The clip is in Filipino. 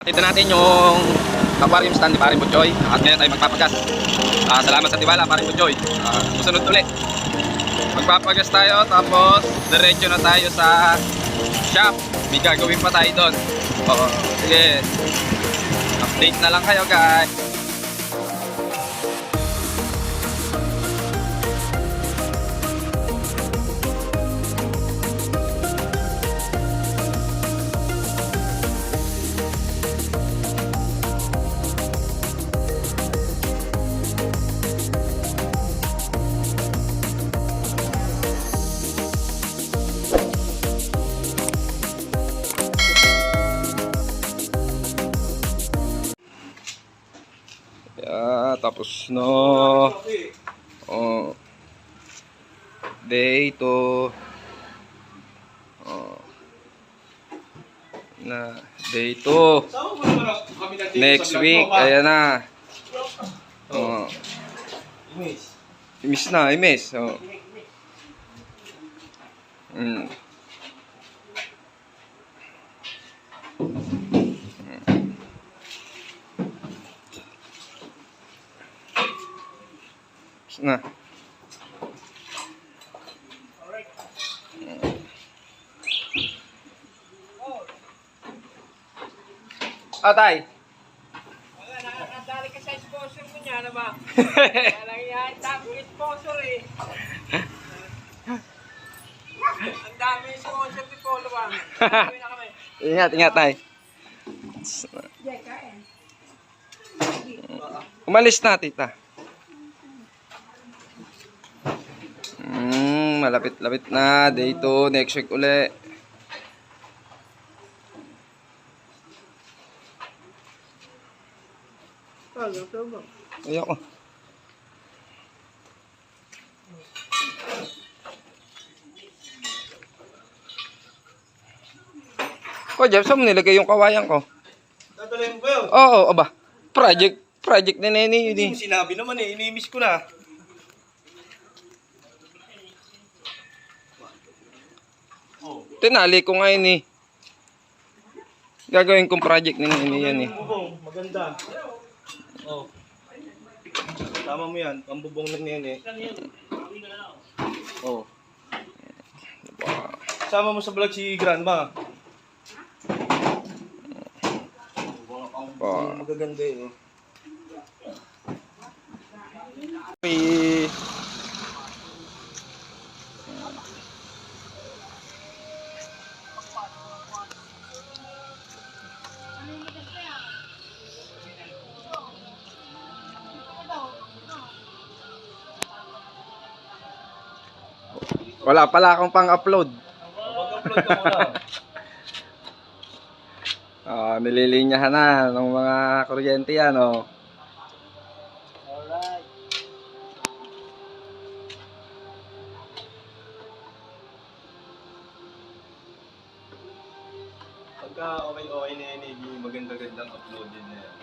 Ito natin yung aquarium stand ni Paring Butchoy at ngayon tayo magpapagas. Ah, salamat sa tiwala Paring Butchoy. Ah, susunod ulit. Magpapagas tayo tapos diretso na tayo sa shop. May gagawin pa tayo doon. Oo, sige. Update na lang kayo guys. Tapos no. Oh. Day to oh. Na day to. Next week, ayan na. Oh. Miss na, miss. Oh. Mm. Na. Atay. Wala, nakakadali ka sa sponsor mo niya, ano ba? Kaya yan, tago yung sponsor eh. Ang dami yung sponsor ni Polo ba? Ingat, ingat tay. Umalis na, tita. Mm, malapit-lapit na. Day 2, next week uli. Ayoko. Ko, Jeff, saan mo nilagay yung kawayan ko? Dadalhin mo ba yun? Oo, aba. Project, project ni Nene yun Hindi eh. mo sinabi naman eh, inimis ko na. Tinali ko ngayon eh. Gagawin kong project ni Nene yan eh. Bubong, maganda. Oh. Tama mo yan, pambubong ng nene. Oh. Sama mo sa vlog si Grandma. Pa. Magaganda eh. oh. Wala pala akong pang-upload. Muna. Ah, nililinyahan na ng mga kuryente yan, oh. Alright. Pagka okay-okay na yan, eh, maganda-gandang upload din na yan.